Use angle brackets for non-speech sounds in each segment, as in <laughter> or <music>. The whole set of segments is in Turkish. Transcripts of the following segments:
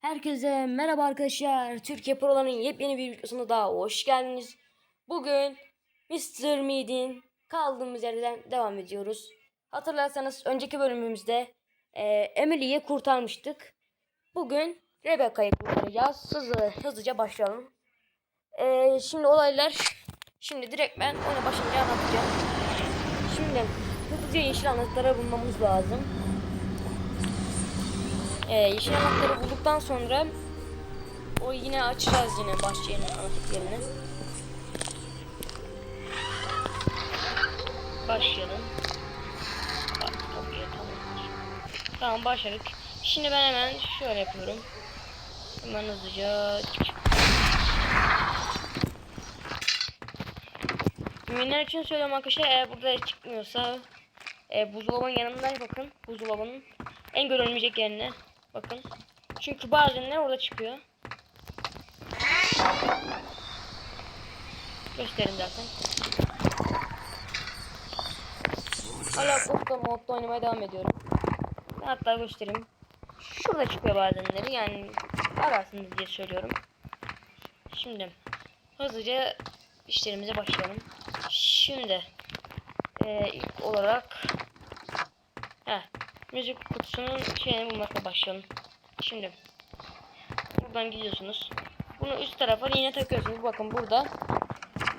Herkese merhaba arkadaşlar. Türkiye Pro'ların yepyeni bir videosuna daha hoş geldiniz. Bugün Mr. Mead'in kaldığımız yerden devam ediyoruz. Hatırlarsanız önceki bölümümüzde e, Emily'yi kurtarmıştık. Bugün Rebecca'yı kurtaracağız. Hızlı, hızlıca başlayalım. E, şimdi olaylar şimdi direkt ben oyuna başlayınca anlatacağım. Şimdi hızlıca yeşil anahtarı bulmamız lazım. Ee, yeşil anahtarı bulduktan sonra o yine açacağız yine bahçenin anahtar yerini. Başlayalım. Bak kapıya tamamdır. Tamam başladık. Şimdi ben hemen şöyle yapıyorum. Hemen hızlıca. Müminler için söylüyorum arkadaşlar eğer burada çıkmıyorsa e, buzdolabının yanından bakın. Buzdolabının en görülmeyecek yerine bakın. Çünkü bazenler orada çıkıyor. Gösterin zaten. Hala Costa modda oynamaya devam ediyorum. Hatta göstereyim. Şurada çıkıyor bazenleri yani ararsınız diye söylüyorum. Şimdi hızlıca işlerimize başlayalım. Şimdi e, ilk olarak Heh, müzik kutusunun şeyini bulmakla başlayalım. Şimdi buradan gidiyorsunuz. Bunu üst tarafa yine takıyorsunuz. Bakın burada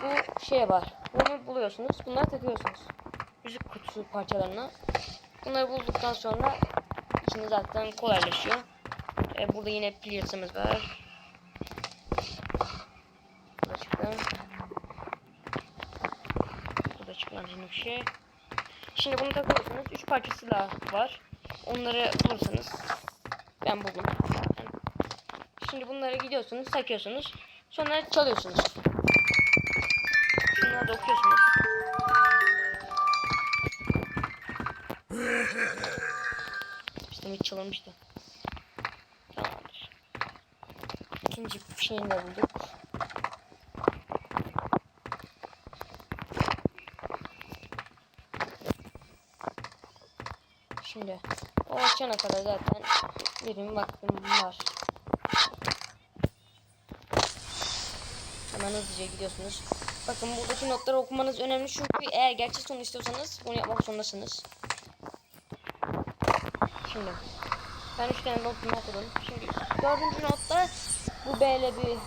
bu şey var. Bunu buluyorsunuz. Bunları takıyorsunuz. Müzik kutusu parçalarına. Bunları bulduktan sonra içinde zaten kolaylaşıyor. E, burada yine pil yasamız var. Burada çıkan. Burada çıkan bir şey. Şimdi bunu takıyorsunuz. Üç parçası daha var. Onları bulursanız ben buldum. Şimdi bunları gidiyorsunuz, takıyorsunuz. Sonra çalıyorsunuz. Şunları da okuyorsunuz. İşte hiç çalınmıştı. Tamamdır. İkinci şeyini de bulduk. Şimdi o açana kadar zaten benim vaktim var. Hemen hızlıca gidiyorsunuz. Bakın buradaki notları okumanız önemli çünkü eğer gerçek sonu istiyorsanız bunu yapmak zorundasınız. Şimdi ben üç tane notumu okudum. Şimdi dördüncü notta bu B ile bir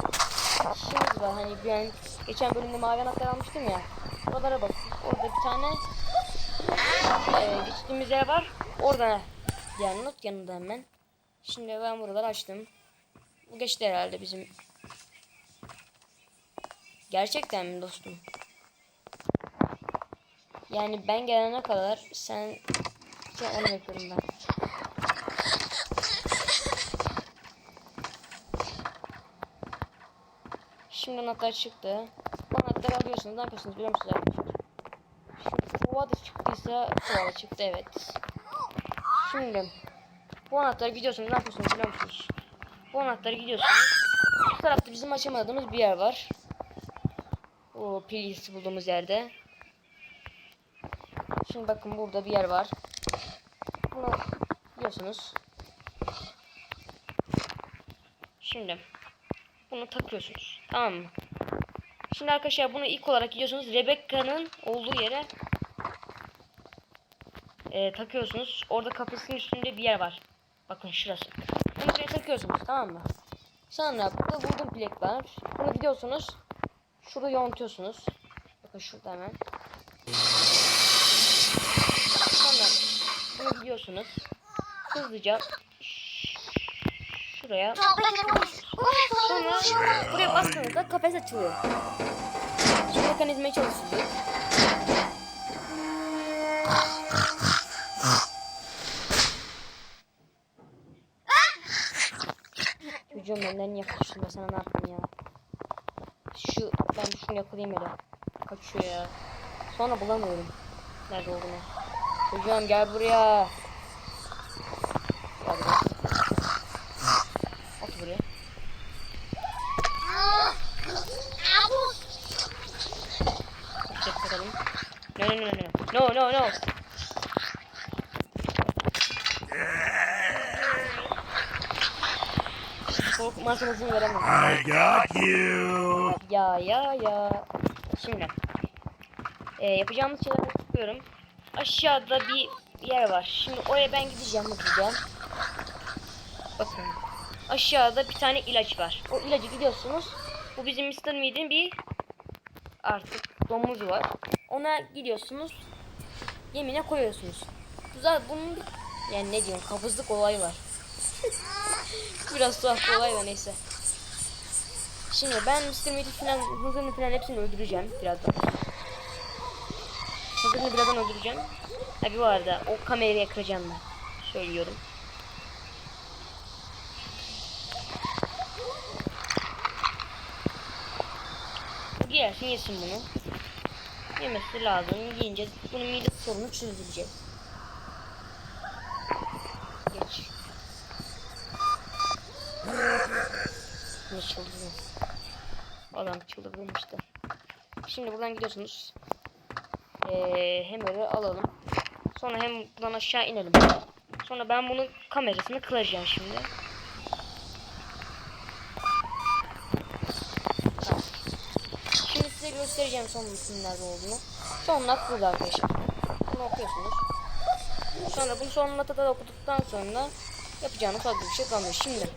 işimiz var. Hani ben geçen bölümde mavi anahtar almıştım ya. Oralara bak. Orada bir tane e, geçtiğimiz yer var. Orada diğer not yanında hemen. Şimdi ben buraları açtım. Bu geçti herhalde bizim. Gerçekten mi dostum? Yani ben gelene kadar sen, sen onu yapıyorum ben. Şimdi anahtar çıktı. Bu anahtarı alıyorsunuz. Ne yapıyorsunuz biliyor musunuz arkadaşlar? Şu kova da çıktıysa kova çıktı evet. Şimdi bu anahtarı gidiyorsunuz ne yapıyorsunuz biliyor musunuz? Bu anahtarı gidiyorsunuz. Bu tarafta bizim açamadığımız bir yer var. O pilisi bulduğumuz yerde. Şimdi bakın burada bir yer var. Bunu gidiyorsunuz. Şimdi bunu takıyorsunuz. Tamam mı? Şimdi arkadaşlar bunu ilk olarak gidiyorsunuz. Rebecca'nın olduğu yere e, takıyorsunuz. Orada kafesin üstünde bir yer var. Bakın şurası. Bunu buraya takıyorsunuz tamam mı? Sonra burada buldum plak var. Bunu gidiyorsunuz. Şurada yontuyorsunuz. Bakın şurada hemen. Sonra bunu gidiyorsunuz. Hızlıca şuraya Sonra buraya bastığınızda kafes açılıyor. Şu mekanizmayı çalıştırdık. Yaklaştın ben sana ne yapayım ya. Şu ben şunu yakalayayım hele. Kaçıyor ya. Sonra bulamıyorum. Nerede olduğunu. Çocuğum gel buraya. Gel buraya. At buraya. Gidecek bakalım. No no no no no no no no. Korkmasınızın veremem. I got you. Ya ya ya. Şimdi. E, yapacağımız şeyleri yapıyorum. Aşağıda bir yer var. Şimdi oraya ben gideceğim hızlıca. Bakın. Aşağıda bir tane ilaç var. O ilacı gidiyorsunuz. Bu bizim Mr. Mead'in bir artık domuzu var. Ona gidiyorsunuz. Yemine koyuyorsunuz. Güzel bunun bir yani ne diyorum kabızlık olayı var. <laughs> Biraz tuhaf bir olay var neyse. Şimdi ben Mr. Mead'i falan hızını falan hepsini öldüreceğim birazdan. Hızını birazdan öldüreceğim. Tabi bu arada o kamerayı kıracağım ben. Söylüyorum. Bu Yersin yesin bunu. Yemesi lazım. Yiyince bunun mide sorunu çözülecek. Adam çıldırmıştı. Şimdi buradan gidiyorsunuz. Ee, Hammer'ı alalım. Sonra hem buradan aşağı inelim. Sonra ben bunun kamerasını kıracağım şimdi. Şimdi size göstereceğim sonrasının nerede olduğunu. Sonlat burada arkadaşlar. Bunu okuyorsunuz. Sonra bunu sonuna da okuduktan sonra yapacağınız farklı bir şey kalmıyor. Şimdi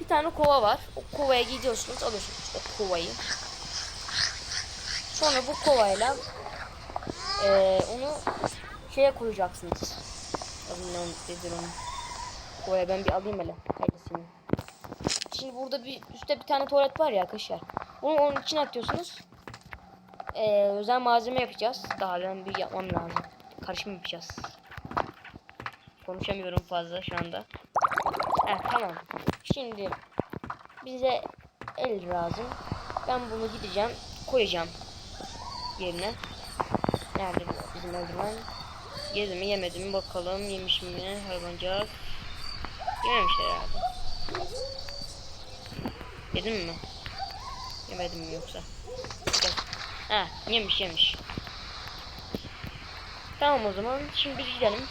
bir tane kova var. O kovaya gidiyorsunuz, alıyorsunuz kovayı. Sonra bu kovayla eee onu şeye koyacaksınız. Onu? Kovaya ben bir alayım hele. Kaydesini. Şimdi burada bir üstte bir tane tuvalet var ya arkadaşlar. Bunu onun içine atıyorsunuz. Eee özel malzeme yapacağız. Daha ben bir yapmam lazım. Karışım yapacağız. Konuşamıyorum fazla şu anda. Evet tamam. Şimdi bize el lazım. Ben bunu gideceğim koyacağım yerine. Nerede bu bizim eldiven? Yedi mi yemedi mi bakalım yemiş mi hayvancağız. Yememiş herhalde. Yedin mi? Yemedim mi yoksa? Ha yemiş yemiş. Tamam o zaman şimdi biz gidelim.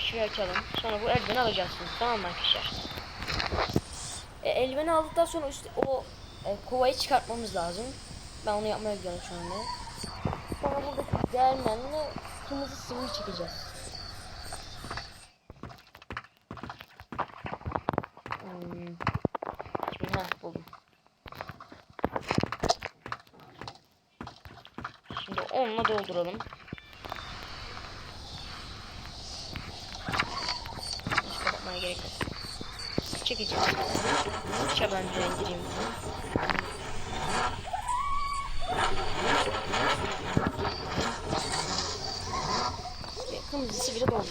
Şurayı açalım. Sonra bu eldiveni alacaksınız. Tamam arkadaşlar? Eldiveni aldıktan sonra üstte o e, kovayı çıkartmamız lazım. Ben onu yapmaya gidiyorum şu anda. Sonra buradaki değirmenle kırmızı sıvıyı çekeceğiz. Hmm. Şimdi heh, buldum. Şimdi onunla dolduralım. Hiç kapatmaya gerek yok. Çekeceğim. Şabanca indireyim bunu. Ve kırmızısı bile doldu.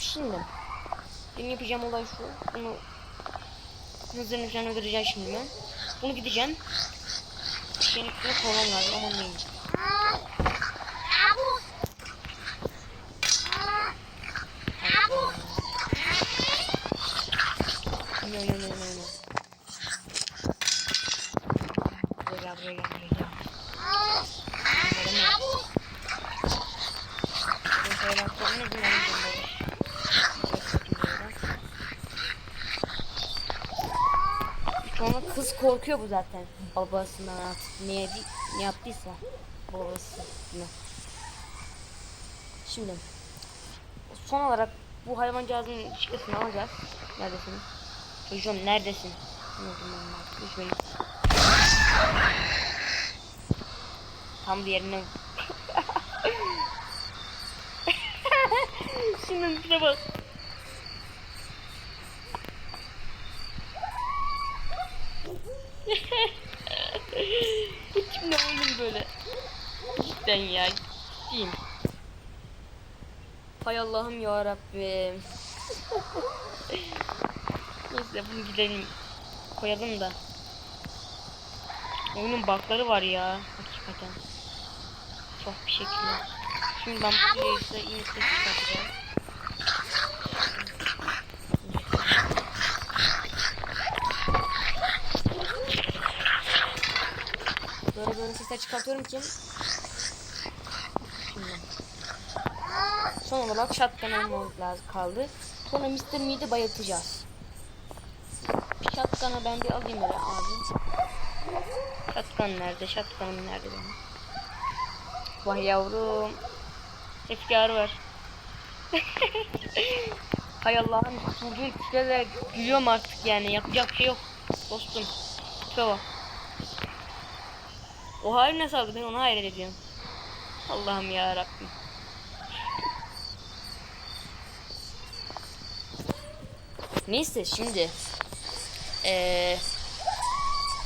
Şimdi benim yapacağım olay şu. Bunu hızlı nüfusunu öldüreceğim şimdi ben. Bunu gideceğim. Yeni bunu kovmam lazım ama neyim. No no no no no. Buraya gel buraya gel buraya gel. Bunları mı? Buraya söyler sorun edin onu gönderir. Sonra kız korkuyor bu zaten babasından artık niye ne yaptıysa babası ne. Şimdi son olarak bu hayvancağızın çıkısını alacağız. Neredesin? Çocuğum neredesin? Üç. Tam diğerine. Şimdi bir bak. <laughs> Hiç ne oyun böyle. Cidden ya. Ciddiyim. Hay Allah'ım ya Rabbim. Neyse bunu gidelim koyalım da. Oyunun bakları var ya hakikaten. Çok bir şekilde. Şimdi ben bu ise iyi ses çıkartacağım. Böyle böyle sesler çıkartıyorum ki. Son olarak shotgun almamız lazım kaldı. Sonra Mr. Mead'i bayıltacağız. Shotgun Şatkanı ben bir alayım böyle abi. Şatkan nerede? Şatkanım nerede benim? Vay yavrum. Efkarı var. <laughs> Hay Allah'ım Burcu kişilerle gülüyorum artık yani yapacak şey yok dostum. Çoğu. O haline sağlık ben onu hayret ediyorum. Allah'ım ya Rabbim. Neyse şimdi eee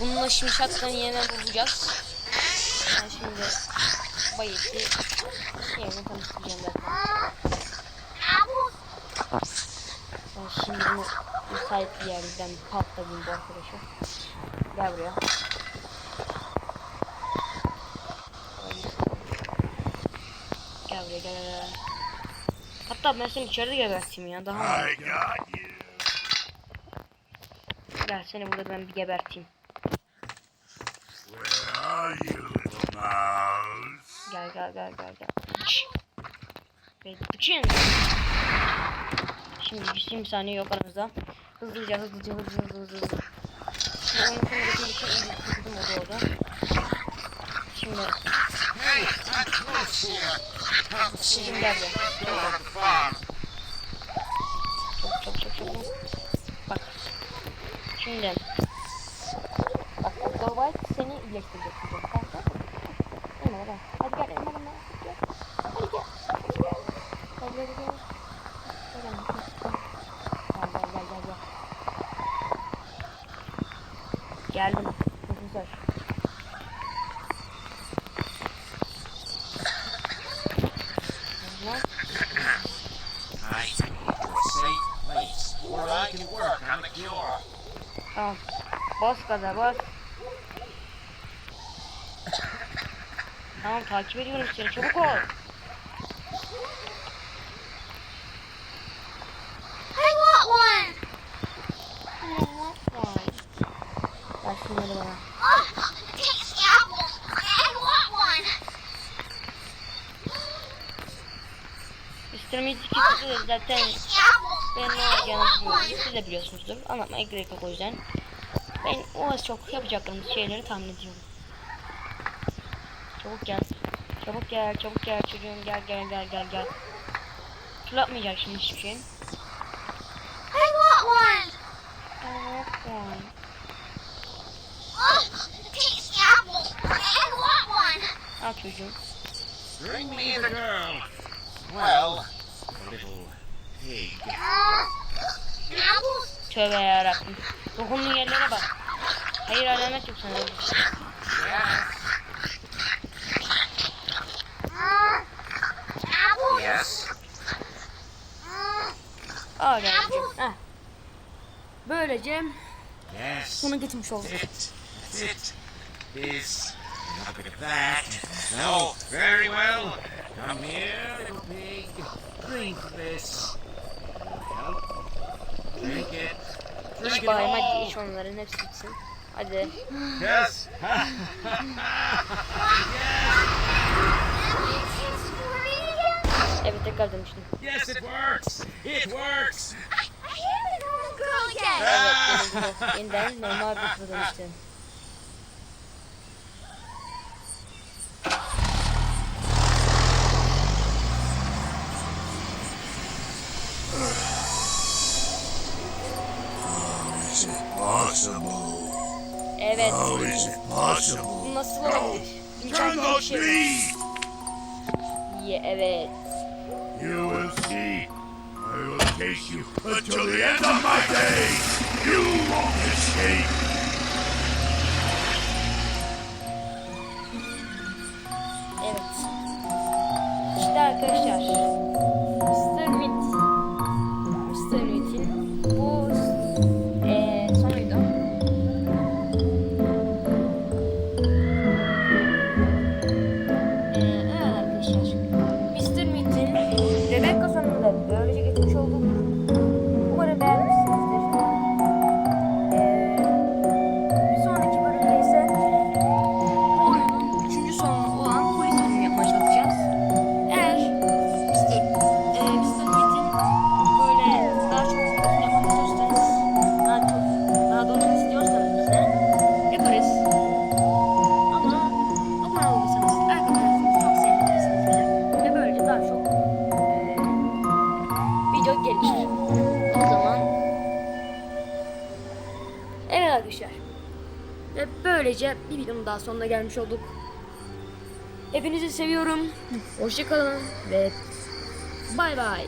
bununla şimdi şatkanın yerine bulacağız. Ben şimdi bayeti yerine tanıştıracağım zaten. Ben şimdi bunu müsait bir yerden patladım bu arkadaşa. Gel buraya. Gel buraya gel gel. gel. Hatta ben seni içeride geberteyim ya daha mı? Gel seni burada ben bir geberteyim. Gel gel gel gel gel. Bütün. Şimdi 120 saniye yok aramızda. Hızlıca hızlıca hızlı hızlı hızlı hızlı. Şimdi oyun sonu geçmek için iyi bir sıkıntım oldu orada. Şimdi Hey, I'm close here. Come see Şimdi me gel buraya. still on the farm. Çok çok çok çok. Bak. Şimdi. Bak. White seni iyileştirecek. diyeceğim. Tamam tamam. Elma gel. Hadi gel elma elma. Hadi gel. Hadi gel. Hadi gel. Hadi gel. Hadi gel. Gel gel gel gel gel gel. Geldim. Güzel. Lan. I need a safe place where I can work on the cure. Tamam. Bas gaza bas. Tamam takip ediyorum seni çabuk ol. I want one. Ver şunları bana. Oh, tasty apple. I want one. Meat ikisi de zaten Tasty apple. ben ne I olacağını want biliyorum. one. Siz de biliyorsunuzdur. Anlatmaya gerek yok o yüzden. Ben o az çok yapacaklarımız şeyleri tahmin ediyorum. Çabuk gel. Çabuk gel, çabuk gel çocuğum gel gel gel gel gel. Fırlatmayacak şimdi hiçbir şey. I want one. Oh, tasty apple. I want one. Al çocuğum. Bring me the girl. Well, the little pig. Uh, apples? Tövbe yarabbim. Dokunduğun yerlere bak. Hayır alamet yok sana. Yes. Uh, apples? Yes. Uh, Al yavrucuğum. Heh. Böylece Yes. sona getirmiş olduk. It. That's it. This. Look at that. No. Very well. Come here, little pig. Drink this. Help. Drink it. Drink İç it bakayım hadi all. iç onların hepsi içsin. Hadi. Yes. <laughs> Evet tekrar demiştim. yes, it works. It works. I, I am a normal girl again. Evet gibi yeniden normal bir kıza dönüştüm. <laughs> Is it possible? Evet. How is it possible? Bu nasıl olabilir? Turn İmkansız bir those şey. knees! Ye, evet. You will see. I will chase you until the end of my days. You won't escape. Evet. İşte arkadaşlar. Videonun daha sonuna gelmiş olduk. Hepinizi seviyorum. Hoşçakalın ve bay bay.